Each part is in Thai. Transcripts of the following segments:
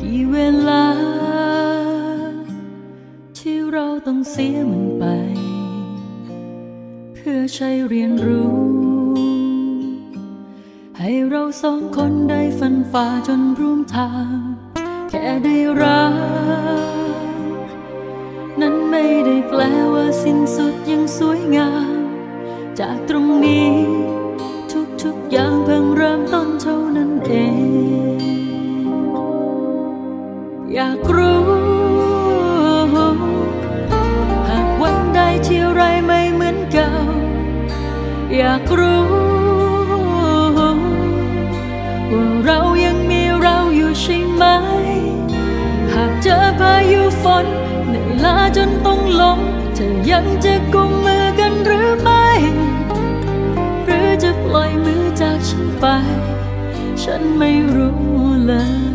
กี่เวลา ที่เราต้องเสียมันไป เพื่อใช้เรียนรู้ ให้เราสองคนได้ฟันฝ่าจนร่วมทาง แค่ได้รัก นั้นไม่ได้แปลว่าสิ้นสุดยังสวยงาม จากตรงนี้ากรู้ว่าเรายังมีเราอยู่ใช่ไหม หากเจอพายุฝนเหนื่อยล้าจนต้องล้มเธอยังจะกุมมือกันหรือไม่ หรือจะปล่อยมือจากฉันไป ฉันไม่รู้เลย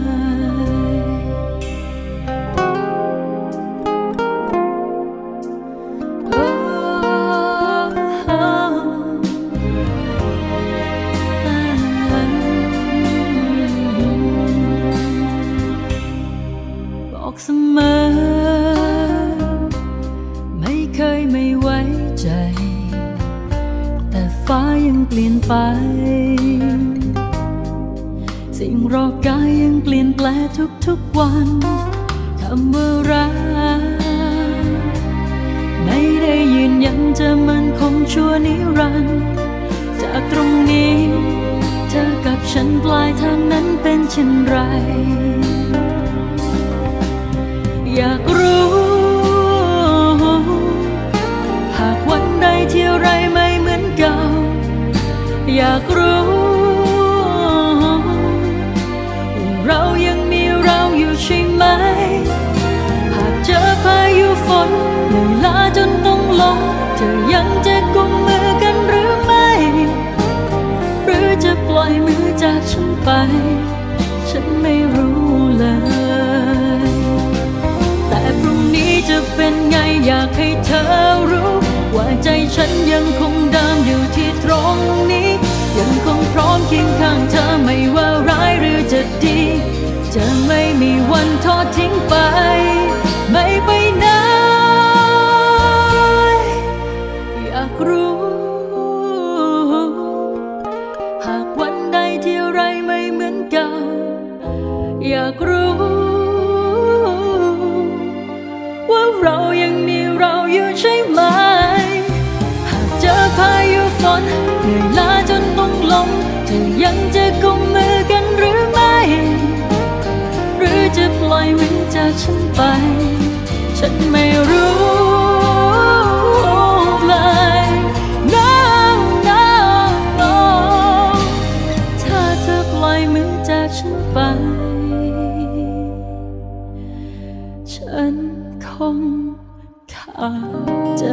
ใจ แต่ฟ้ายังเปลี่ยนไป สิ่งรอบกายยังเปลี่ยนแปลทุกๆวันคำว่ารักไม่ได้ยืนยันจะมันคงชั่วนิรันดร์จากตรงนี้ เธอกับฉันปลายทางนั้นเป็นเช่นไร อยากรู้ งลงเธอยังจะกุมมือกันหรือไม่ หรือจะปล่อยมือจากฉันไป ฉันไม่รู้เลย แต่พรุ่งนี้จะเป็นไงอยากให้เธอรู้ ว่าใจฉันยังคงเดิมอยู่ที่ตรง ยังจะกุมมือกันหรือไม่ หรือจะปล่อยมือจากฉันไป ฉันไม่รู้เลย no no no ถ้าเธอปล่อยมือจากฉันไป ฉันคงขาดใจ